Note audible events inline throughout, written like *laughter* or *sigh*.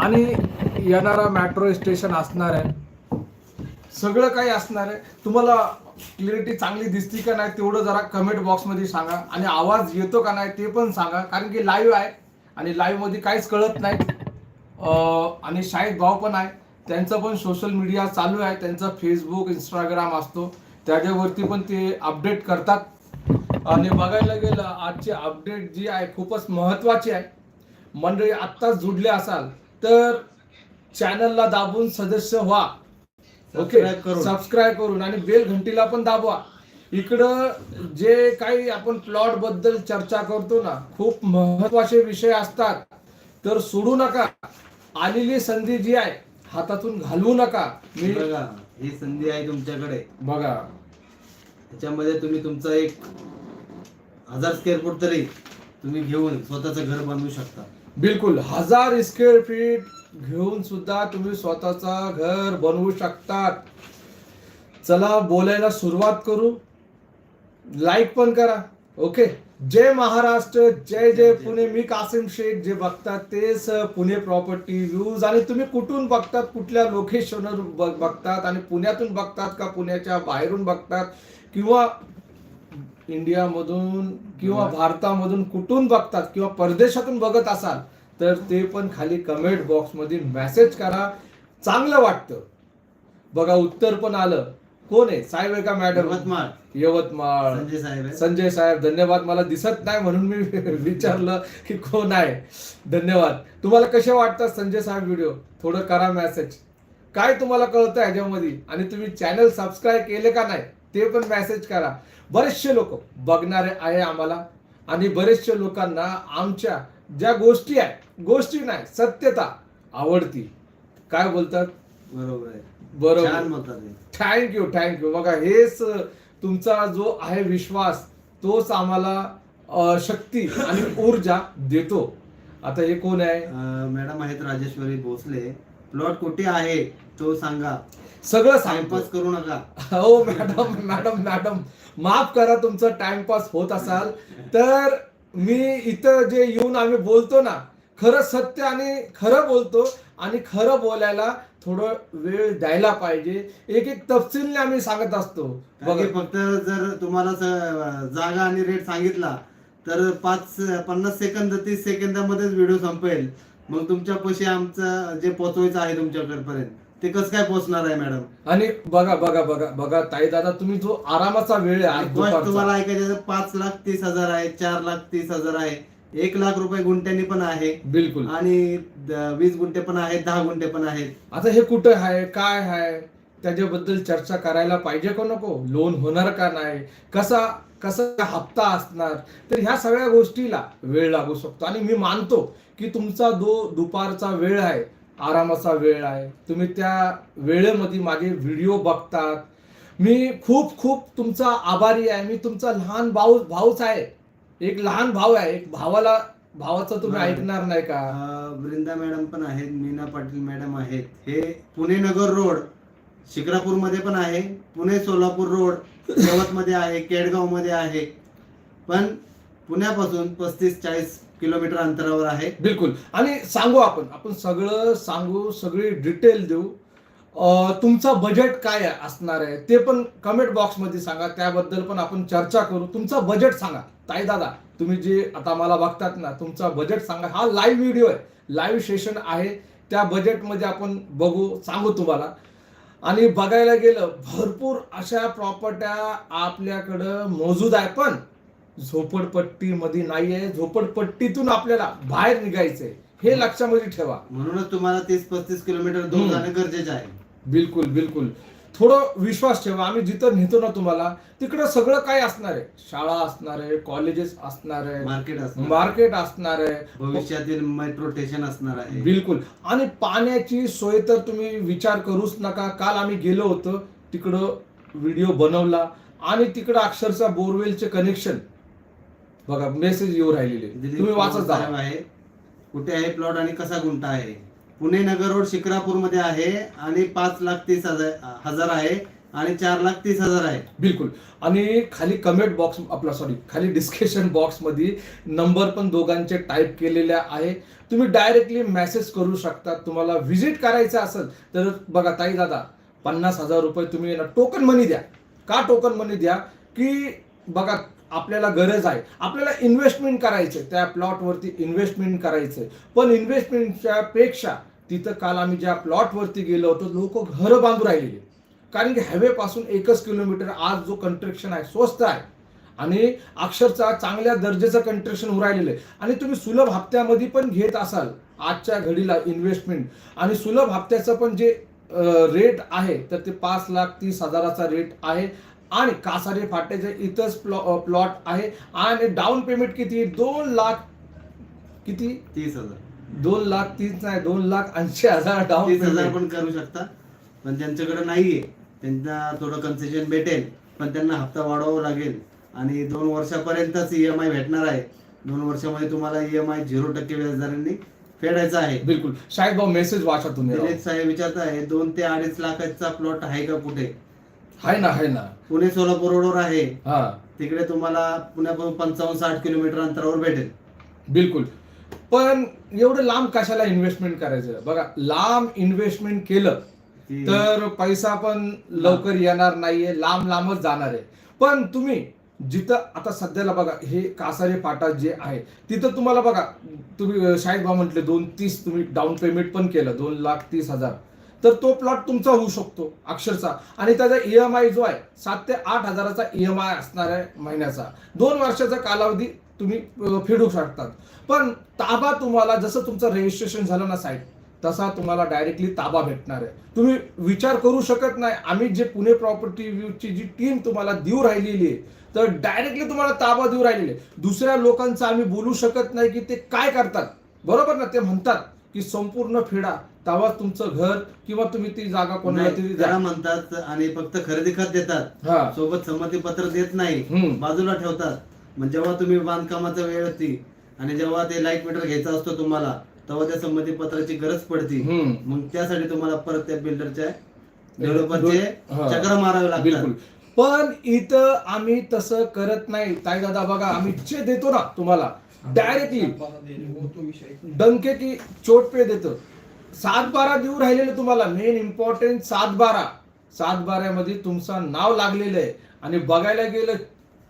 आणि येणारा metro station असणार आहे. सगळं काही असणार आहे. तुम्हाला क्लिअरिटी चांगली दिसती का नाही तेवढं जरा कमेंट बॉक्समध्ये सांगा. आणि आवाज येतो का नाही ते पण सांगा. कारण की लाईव्ह आहे. आणि लाईव्हमध्ये काहीच कळत नाही. आणि शाहीद भाऊ पण आहे. त्यांचं पण सोशल मीडिया चालू आहे. त्यांचा फेसबुक इंस्टाग्राम असतो. त्याच्यावरती पण ते अपडेट करतात. आणि बघायला गेलं आजची अपडेट जी आहे खूपच महत्त्वाची आहे. मंडळी आत्ताच जुडले असाल. तर चॅनलला दाबून सदस्य व्हा. ओके. सबस्क्राईब करून. आणि बेल घंटीला पण दाबवा. इकडं जे काही आपण प्लॉटबद्दल चर्चा करतो ना खूप महत्त्वाचे विषय असतात. तर सोडू नका. आलेली संधी जी आहे हातातून घालवू नका. मी बघा ही संधी आहे तुमच्याकडे. बघा. त्याच्यामध्ये तुम्ही तुमचं एक हजार स्क्वेअर फूट तरी तुम्ही घेऊन स्वतःचं घर बनवू शकता. बिलकुल हजार स्क्वेअर फीट घेऊन सुद्धा तुम्ही स्वतःचा घर बनवू शकतात. चला बोलायला सुरुवात करू. लाईक पण करा. ओके जय महाराष्ट्र जय जय पुणे. मी कासिम शेख जे बघतात तेच पुणे प्रॉपर्टी व्ह्यूज आणि तुम्ही कुठून बघतात कुठल्या लोकेशनवर बघतात? आणि पुण्यातून बघतात का पुण्याच्या बाहेरून बघतात? किंवा इंडियामधून किंवा भारतामधून कुठून बघतात किंवा परदेशातून बघत असाल तर ते पण खाली कमेंट बॉक्समध्ये मेसेज करा. चांगलं वाटतं. बघा उत्तर पण आलं. कोण आहे? साहेब आहे का मॅडम यवतमाळ. यवतमाळ. संजय साहेब. संजय साहेब धन्यवाद. मला दिसत नाही म्हणून मी *laughs* विचारलं की कोण आहे? धन्यवाद. तुम्हाला कसे वाटतात संजय साहेब व्हिडिओ थोडं करा मेसेज काय तुम्हाला कळतं ह्याच्यामध्ये? आणि तुम्ही चॅनल सबस्क्राईब केले का नाही ते पण मेसेज करा. बरेचसे लोक बघणारे आहे आम्हाला. आणि बरेचशे लोकांना आमच्या ज्या गोष्टी आहे गोष्टी नाही सत्यता आवडती. काय बोलतात? बरोबर आहे. बरोबर. थँक्यू थँक्यू बघा हेच तुमचा जो आहे विश्वास तोच आम्हाला शक्ती आणि ऊर्जा देतो. आता हे कोण आहे? मॅडम आहेत राजेश्वरी भोसले. प्लॉट कुठे आहे तो सांगा. सगळं टाइमपास सांगतो. करू नका. हो मॅडम मॅडम मॅडम माफ करा तुमचं टाइमपास होत असाल. तर मी इथं जे येऊन आम्ही बोलतो ना खरं सत्य आणि खरं बोलतो आणि खरं बोलायला थोडं वेळ द्यायला पाहिजे. एक एक तपशीलने आम्ही सांगत असतो. बघा. फक्त जर तुम्हाला स- जागा आणि रेट सांगितला तर पाच पन्नास सेकंद तीस सेकंदामध्येच व्हिडिओ संपेल. मग तुमच्या पैसे आमचं जे पोहोचवायचं आहे तुमच्याकडपर्यंत ते कसं काय पोहोचणार आहे मॅडम? आणि बघा बघा बघा बघा ताई दादा तुम्ही जो आरामाचा वेळ आहे आज फर्स्ट दुपारचा. तुम्हाला ऐकायचं पाच लाख तीस हजार आहे चार लाख तीस हजार आहे एक लाख रुपये गुंठ्यांनी पण आहे. बिलकुल. आणि द- वीस गुंठे पण आहेत दहा गुंठे पण आहेत. आता हे कुठं आहे काय आहे? त्याच्याबद्दल चर्चा करायला पाहिजे का नको? लोन होणार का नाही? कसा कसा हप्ता असणार? तर ह्या सगळ्या गोष्टीला वेळ लागू शकतो. आणि मी मानतो की तुमचा जो दुपारचा वेळ आहे आरामाचा वेळ आहे. तुम्ही त्या वेळेमध्ये माझे व्हिडिओ बघतात. मी खूप खूप तुमचा आभारी आहे. मी तुमचा लहान भाऊ भाऊच आहे. एक लहान भाऊ आहे. एक भावाला भावाचं तुम्ही. ऐकणार नाही का? वृंदा मॅडम पण आहेत मीना पाटील मॅडम आहेत. हे पुणे नगर रोड शिक्रापूरमध्ये पण आहे पुणे सोलापूर रोड यवतमध्ये आहे केडगावमध्ये आहे. पण पुण्यापासून पस्तीस चाळीस किलोमीटर अंतरावर आहे. बिलकुल. आणि सांगू आपण आपण सगळं सांगू सगळी डिटेल देऊ. तुमचा बजेट काय असणार आहे ते पण कमेंट बॉक्समध्ये सांगा. त्याबद्दल पण आपण चर्चा करू. तुमचा बजेट सांगा. ताई दादा तुम्ही जे आता मला बघतात ना तुमचा बजेट सांगा. हा लाईव्ह व्हिडिओ आहे. लाईव्ह सेशन आहे. त्या बजेटमध्ये आपण बघू सांगू तुम्हाला. आणि बघायला गेलं भरपूर अशा प्रॉपर्ट्या आपल्याकडं मोजूद आहे पण झोपडपट्टीमध्ये नाहीये. झोपडपट्टीतून आपल्याला बाहेर निघायचंय. हे लक्षामध्ये ठेवा. म्हणूनच तुम्हाला तीस पस्तीस किलोमीटर दूर. जाणं गरजेचं आहे. बिलकुल बिलकुल. थोडं विश्वास ठेवा आम्ही जिथं नेतो ना तुम्हाला तिकडं सगळं काय असणार आहे. शाळा असणार आहे कॉलेजेस असणार आहे मार्केट असणार मार्केट असणार आहे. भविष्यातील मेट्रो स्टेशन असणार आहे. बिलकुल. आणि पाण्याची सोय तर तुम्ही विचार करूच नका. काल आम्ही गेलो होतो तिकडं व्हिडिओ बनवला आणि तिकडं अक्षरशः बोरवेलचे कनेक्शन बघा मेसेज येऊ राहिलेले. तुम्ही वाचत आहे. कुठे आहे प्लॉट आणि कसा गुंठा आहे? पुणे नगर रोड शिक्रापूरमध्ये आहे आणि पाच लाख तीस हजार हजार आहे आणि चार लाख तीस हजार आहे. बिलकुल. आणि खाली कमेंट बॉक्स आपला सॉरी खाली डिस्कशन बॉक्समध्ये नंबर पण दोघांचे टाईप केलेले आहे. तुम्ही डायरेक्टली मेसेज करू शकता. तुम्हाला व्हिजिट करायचं असेल तर बघा ताई दादा पन्नास हजार रुपये तुम्ही टोकन मनी द्या. का टोकन मनी द्या? की बघा आपल्याला गरज आहे. आपल्याला इन्व्हेस्टमेंट करायचे त्या प्लॉटवरती इन्व्हेस्टमेंट करायचे पण इन्व्हेस्टमेंटच्या पेक्षा तिथं काल आम्ही ज्या प्लॉटवरती गेलो होतो लोक घरं बांधून राहिलेले कारण की हायवेपासून एकच किलोमीटर आज जो कंस्ट्रक्शन आहे स्वस्त आहे. आणि अक्षरशः चांगल्या दर्जाचं कंस्ट्रक्शन राहिलेलं आहे. आणि तुम्ही सुलभ हप्त्यामध्ये पण घेत असाल आजच्या घडीला इन्व्हेस्टमेंट आणि सुलभ हप्त्याचं पण जे रेट आहे तर ते पाच लाख तीस हजाराचा रेट आहे. आणि कासारे फाट्याचे इथंच प्लॉ प्लॉट आहे. आणि डाऊन पेमेंट किती? दोन लाख किती? तीस हजार. दोन लाख तीस नाही दोन लाख ऐंशी हजार डाऊन तीस हजार पण करू शकता. पण त्यांच्याकडे नाहीये. त्यांना थोडं कन्सेशन भेटेल पण त्यांना हप्ता वाढवावा लागेल. आणि दोन वर्षापर्यंतच ई एम आय भेटणार आहे. दोन वर्षामध्ये तुम्हाला ई एम आय झिरो टक्के व्याजदरांनी फेडायचा आहे. बिलकुल. शाहीद भाऊ मेसेज वाचा तुम्ही. दिनेश साहेब विचारत आहे दोन ते अडीच लाखाचा प्लॉट आहे का कुठे? हाय ना हाय ना. पुणे सोलापूर रोडवर आहे. हा. तिकडे तुम्हाला पुण्यापासून पंचावन्न साठ किलोमीटर अंतरावर भेटेल. बिलकुल. पण एवढं लांब कशाला इन्व्हेस्टमेंट करायचं? बघा लांब इन्व्हेस्टमेंट केलं तर पैसा पण लवकर येणार नाहीये लांब लांबच जाणार आहे. पण तुम्ही जिथं आता सध्याला बघा हे कासारे फाटा जे आहे तिथं तुम्हाला बघा तुम्ही शाहीद भाऊ म्हटले दोन तीस तुम्ही डाऊन पेमेंट पण केलं दोन लाख तीस हजार. तर तो प्लॉट तुमचा होऊ शकतो अक्षरशः. आणि त्याचा ईएमआय जो आहे सात ते आठ हजाराचा ईएमआय असणार आहे महिन्याचा. दोन वर्षाचा कालावधी तुम्ही फेडू शकतात. पण ताबा तुम्हाला जसं तुमचं रजिस्ट्रेशन झालं ना साईट तसा तुम्हाला डायरेक्टली ताबा भेटणार आहे. तुम्ही विचार करू शकत नाही. आम्ही जे पुणे प्रॉपर्टी व्ह्यूची जी टीम तुम्हाला देऊ राहिलेली आहे तर डायरेक्टली तुम्हाला ताबा देऊ राहिलेली आहे. दुसऱ्या लोकांचं आम्ही बोलू शकत नाही की ते काय करतात. बरोबर ना? ते म्हणतात की संपूर्ण फेडा तेव्हा तुमचं घर किंवा तुम्ही ती जागा कोणाला तरी जरा म्हणतात आणि फक्त खरेदी खत देतात. हा. सोबत संमती पत्र देत नाही. बाजूला ठेवतात. मग जेव्हा तुम्ही बांधकामाचा वेळ होती आणि जेव्हा ते लाइट मीटर घ्यायचा असतो तुम्हाला तेव्हा त्या संमती पत्राची गरज पडती. मग त्यासाठी तुम्हाला परत त्या बिल्डरच्या डेव्हलपरचे हा. चक्र मारावे लागतात. पण इथं आम्ही तसं करत नाही. ताई दादा बघा आम्ही जे देतो ना तुम्हाला. डायरेक्टली डंके की चोट पे देतो. सात बारा देऊ राहिलेले तुम्हाला. मेन इम्पॉर्टंट सात बारा. सात बारामध्ये तुमचं नाव लागलेलं आहे. आणि बघायला गेलं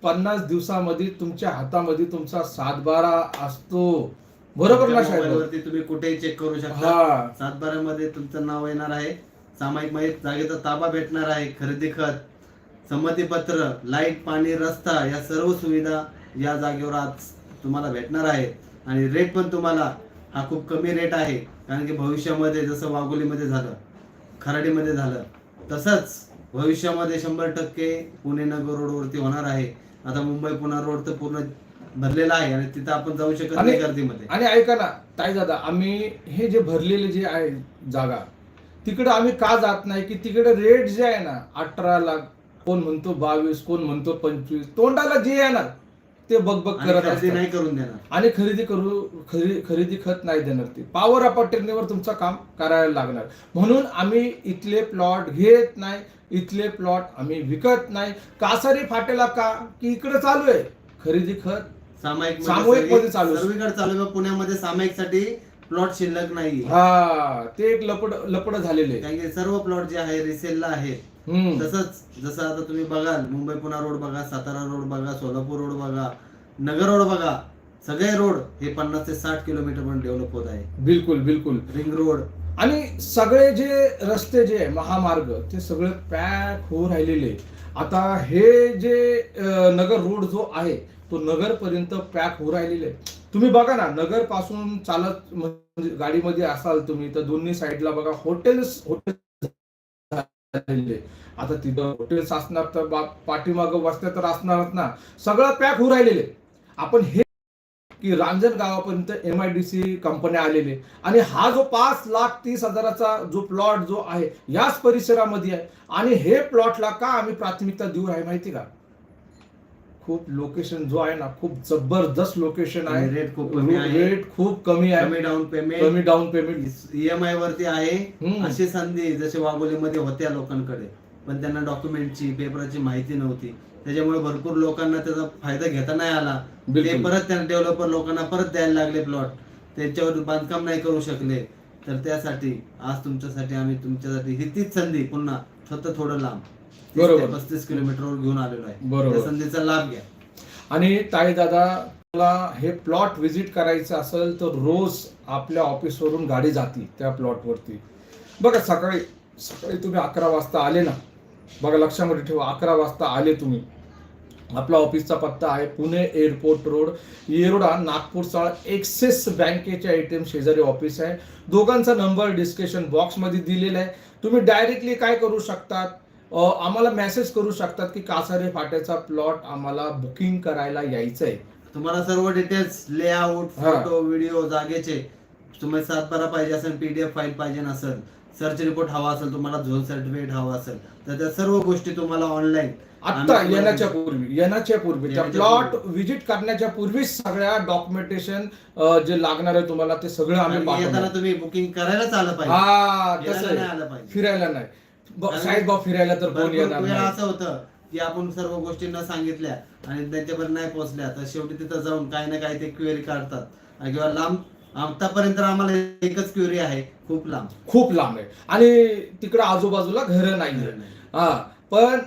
पन्नास दिवसामध्ये तुमच्या हातामध्ये तुमचा सात बारा असतो. बरोबर ना मोबाईलवरती तुम्ही कुठेही चेक करू शकता. हा. सातबाऱ्यामध्ये तुमचं नाव येणार आहे. सामायिक माहिती जागेचा ताबा भेटणार आहे खरेदी खत संमती पत्र लाइट पाणी रस्ता या सर्व सुविधा या जागेवर आज तुम्हाला भेटणार आहे. आणि रेट पण तुम्हाला हा खूप कमी रेट आहे. कारण की भविष्यामध्ये जसं वाघोलीमध्ये झालं खराडीमध्ये झालं तसंच भविष्यामध्ये शंभर टक्के पुणे नगर रोडवरती होणार आहे. आता मुंबई पुणे रोड तर पूर्ण भरलेला आहे आणि तिथं आपण जाऊ शकत नाही गर्दीमध्ये. आणि ऐका ना ताई दादा आम्ही हे जे भरलेले जे आहे जागा तिकडे आम्ही का जात नाही? की तिकडे रेट जे आहे ना अठरा लाख कोण म्हणतो बावीस कोण म्हणतो पंचवीस तोंडाला जे येणार ते आणि करत असतात. नाही करून देणार आणि खरेदी करू खरेदी खरेदी खत नाही देणार ते पॉवर अपॉर्च्युनिटीवर तुमचं काम करायला लागणार म्हणून आम्ही इथले प्लॉट घेत नाही इथले प्लॉट आम्ही विकत नाही कासारी फाटेला का की इकडे चालू आहे खरेदी खत सामायिक सामूहिकमध्ये चालू आहे. सर्वीकडे चालू आहे. पुण्यामध्ये सामायिकसाठी प्लॉट शिल्लक नाही हा ते एक लपड लपड झालेले. आहे. कारण की सर्व प्लॉट जे आहे रिसेलला आहे हम्म. तसंच जसं आता तुम्ही बघाल मुंबई पुणा रोड बघा सातारा रोड बघा सोलापूर रोड बघा नगर रोड बघा सगळे रोड हे पन्नास ते साठ किलोमीटर पण डेव्हलप होत आहे. बिलकुल बिलकुल. रिंग रोड आणि सगळे जे रस्ते जे आहे, महामार्ग ते सगळे पॅक होऊ राहिलेले. आता हे जे अं, नगर रोड जो आहे तो नगरपर्यंत पॅक होऊ राहिलेले आहे. तुम्ही बघा ना नगरपासून चालत म्हणजे गाडीमध्ये असाल तुम्ही तर दोन्ही साईडला बघा हॉटेल्स हॉटेल आता तिथं हॉटेल्स असणार तर बा- पाठीमागं वस्त्या तर असणारच ना. सगळं पॅक होऊ राहिलेले आपण हे की रांजण गावापर्यंत एम आय डी सी कंपन्या आलेले आणि हा जो पाच लाख तीस हजाराचा जो प्लॉट जो आहे याच परिसरामध्ये आहे. आणि हे प्लॉटला का आम्ही प्राथमिकता देऊ आहे माहिती का? खूप लोकेशन जो आहे ना खूप जबरदस्त लोकेशन आहे. रेट खूप कमी आहे. रेट खूप कमी आहे. कमी डाऊन पेमेंट कमी डाऊन पेमेंट ईएमआय वरती आहे. अशी संधी जसे वाघोलीमध्ये होत्या लोकांकडे. पण त्यांना डॉक्युमेंटची पेपराची माहिती नव्हती. त्याच्यामुळे भरपूर लोकांना त्याचा फायदा घेता नाही आला. ते. परत त्या डेव्हलपर लोकांना परत द्यायला लागले प्लॉट त्यांच्यावर बांधकाम नाही करू शकले. तर त्यासाठी आज तुमच्यासाठी आम्ही तुमच्यासाठी ही तीच संधी पुन्हा फक्त थोडं लांब. बरोबर. पस्तीस किलोमीटरवर घेऊन आलेलो आहे. बरोबर. त्या संधीचा लाभ घ्या. आणि ताई दादा मला हे प्लॉट व्हिजिट करायचं असेल तर रोज आपल्या ऑफिसवरून गाडी जाते त्या प्लॉटवरती बघा सकाळी सकाळी तुम्ही अकरा वाजता आले ना? बघा लक्षामध्ये ठेवा अकरा वाजता आले तुम्ही. आपला ऑफिसचा पत्ता आहे Pune airport road Yerawada Nagpur Chawl Axis बँकेच्या एटीएम शेजारी ऑफिस आहे. दोघांचा नंबर डिस्क्रिप्शन बॉक्समध्ये दिलेला आहे. तुम्ही डायरेक्टली काय करू शकतात? आम्हाला मेसेज करू शकतात की कासारे फाट्याचा प्लॉट आम्हाला बुकिंग करायला यायचं आहे तुम्हाला सर्व डिटेल्स लेआउट. फोटो व्हिडिओ जागेचे तुम्हाला सातबारा पाहिजे असेल पीडीएफ फाईल पाहिजे नसेल सर्च रिपोर्ट हवा असेल तुम्हाला झोन सर्टिफिकेट हवा असेल तर त्या सर्व गोष्टी तुम्हाला ऑनलाईन आता येण्याच्या पूर्वी येण्याच्या पूर्वी त्या प्लॉट पूर्वी. व्हिजिट करण्याच्या पूर्वीच सगळ्या डॉक्युमेंटेशन जे लागणार आहे तुम्हाला ते सगळं आम्ही तुम्ही बुकिंग करायलाच आलं पाहिजे. फिरायला नाही. साहेब भाऊ फिरायला तर कोण भरपूर येणार वेळा नाही. असं होतं की आपण सर्व गोष्टी न सांगितल्या आणि त्यांच्यापर्यंत नाही पोहोचल्या तर शेवटी तिथं जाऊन काही ना काही ते क्वेरी काढतात. आणि किंवा लांब आतापर्यंत आम्हाला एकच क्वेरी आहे खूप लांब. खूप लांब आहे. आणि तिकडं आजूबाजूला घरं नाही. हा पण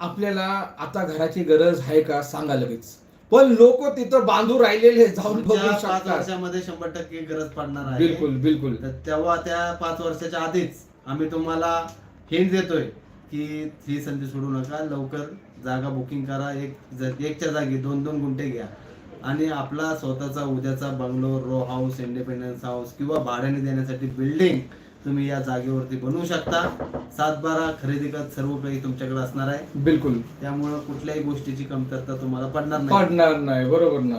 आपल्याला आता घराची गरज आहे का सांगा लगेच. पण लोक तिथं बांधून राहिलेले जाऊन बघू पुढच्या पाच शकतात. वर्षामध्ये शंभर टक्के गरज पडणार आहे. बिलकुल बिलकुल. तर तेव्हा त्या पाच वर्षाच्या आधीच आम्ही तुम्हाला हिंट देतोय की ही संधी सोडू नका लवकर जागा बुकिंग करा एक एकच्या जागी दोन दोन गुंठे घ्या. आणि आपला स्वतःचा उद्याचा bungalow row house independence house किंवा भाड्याने देण्यासाठी बिल्डिंग तुम्ही या जागेवरती बनवू शकता. सात बारा खरेदी करत सर्व काही तुमच्याकडे असणार आहे. बिलकुल. त्यामुळं कुठल्याही गोष्टीची कमतरता तुम्हाला पडणार नाही. पडणार नाही बरोबर ना?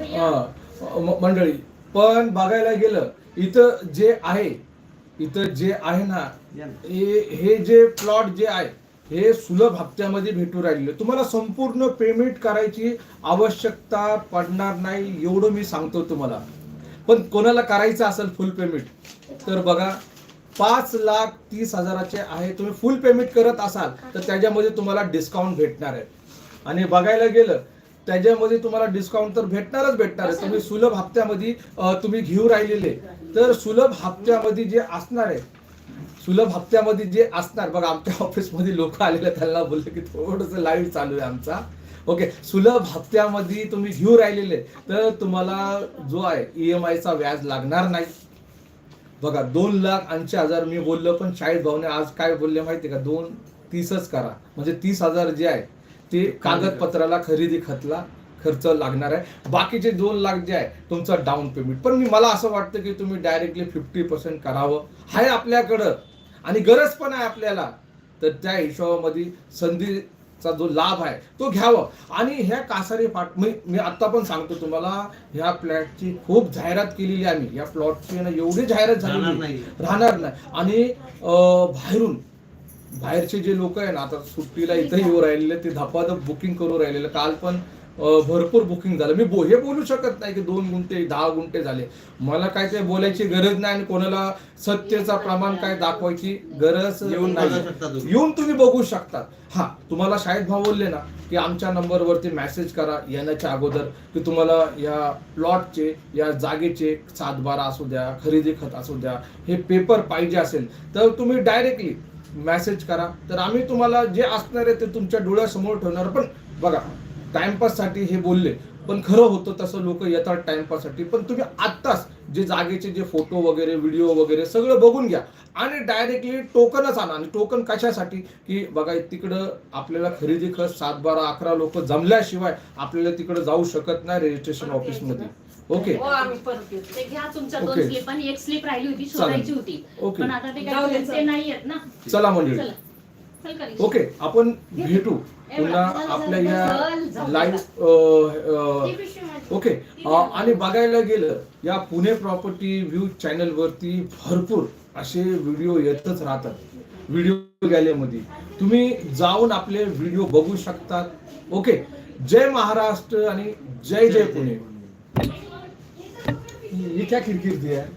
हा, म- मंडळी पण बघायला गेलं इथं जे आहे इथं जे आहे ना. हे हे जे प्लॉट जे आहे हे सुलभ हप्त्यामध्ये भेटू राहिले तुम्हाला संपूर्ण पेमेंट करायची आवश्यकता पडणार नाही एवढं मी सांगतो तुम्हाला. पण कोणाला करायचं असेल फुल पेमेंट तर बघा पाच लाख तीस हजाराचे आहे तुम्ही फुल पेमेंट करत असाल तर त्याच्यामध्ये तुम्हाला डिस्काउंट भेटणार आहे. आणि बघायला गेलं त्याच्यामध्ये तुम्हाला डिस्काउंट तर भेटणारच भेटणार आहे. तुम्ही सुलभ हप्त्यामध्ये तुम्ही घेऊ राहिलेले. तर सुलभ हप्त्यामध्ये जे असणार आहे सुलभ हप्त्यामध्ये जे असणार बघा आमच्या ऑफिसमध्ये लोक आलेले त्यांना बोलले की थोडंसं लाईव्ह चालू आहे आमचा. ओके सुलभ हप्त्यामध्ये तुम्ही घेऊ राहिलेले तर तुम्हाला जो आहे ई एम आयचा व्याज लागणार नाही. बघा दोन लाख ऐंशी हजार मी बोललो पण शाळेत भाऊने आज काय बोलले माहिती का? दोन तीसच करा. म्हणजे तीस हजार जे आहे ते कागदपत्राला खरेदी खतला खर्च लागणार आहे. बाकीचे दोन लाख जे आहे तुमचं डाऊन पेमेंट पण मी मला असं वाटतं की तुम्ही डायरेक्टली फिफ्टी पर्सेंट करावं. आहे आपल्याकडं. आणि गरज पण आहे आपल्याला. तर त्या हिशोबामध्ये संधीचा जो लाभ आहे तो घ्यावं. आणि ह्या कासारी पाट मी मी आता पण सांगतो तुम्हाला ह्या फ्लॅटची खूप जाहिरात केलेली आहे आम्ही. या प्लॉटची ना एवढी जाहिरात झाली नाही. राहणार नाही. आणि बाहेरून बाहेरचे जे लोक आहे ना आता सुट्टीला इथं येऊ राहिलेले ते धपाधप बुकिंग करू राहिलेले. काल पण भरपूर बुकिंग झालं. मी बो हे बोलू शकत नाही की दोन गुंठे दहा गुंठे झाले. मला काय ते बोलायची गरज नाही आणि कोणाला सत्यचा प्रमाण काय दाखवायची गरज येऊन नाही. येऊन तुम्ही बघू शकता. हा तुम्हाला शाळेत भाव बोलले ना की आमच्या नंबरवरती मेसेज करा येण्याच्या अगोदर की तुम्हाला या प्लॉटचे या जागेचे सात बारा असू द्या खरेदी खत असू द्या हे पेपर पाहिजे असेल तर तुम्ही डायरेक्टली मेसेज करा. तर आम्ही तुम्हाला जे असणार आहे ते तुमच्या डोळ्यासमोर ठेवणार. पण बघा टाइमपाससाठी हे बोलले पण खरं होतं तसं लोक येतात टाइमपाससाठी पण तुम्ही आत्ताच जे जागेचे जे फोटो वगैरे व्हिडिओ वगैरे सगळं बघून घ्या. आणि डायरेक्टली टोकनच आणा. आणि टोकन कशासाठी? की बघा तिकडं आपल्याला खरेदी खत सात बारा अकरा लोक जमल्याशिवाय आपल्याला तिकडं जाऊ शकत नाही रजिस्ट्रेशन ऑफिसमध्ये ओके. हो आम्ही परत येतो. ते घ्या तुमच्या ओके. दोन स्लिप आणि एक स्लिप राहिली होती शोधायची होती. ओके. पण आता ते जाऊ दे, काय चल. ते नाही आहेत ना. चला मंडळी. चला. चल करिश्मा. ओके आपण भेटू. पुन्हा आपल्या या. लाईव्ह. ओके. अ, आणि बघायला गेलं या पुणे प्रॉपर्टी व्ह्यू चॅनल वरती भरपूर असे व्हिडिओ येतच राहतात. व्हिडिओ गॅलरीमध्ये. तुम्ही जाऊन आपले व्हिडिओ बघू शकतात. ओके. जय महाराष्ट्र आणि जय जय पुणे. ये क्या खिड़की दिया है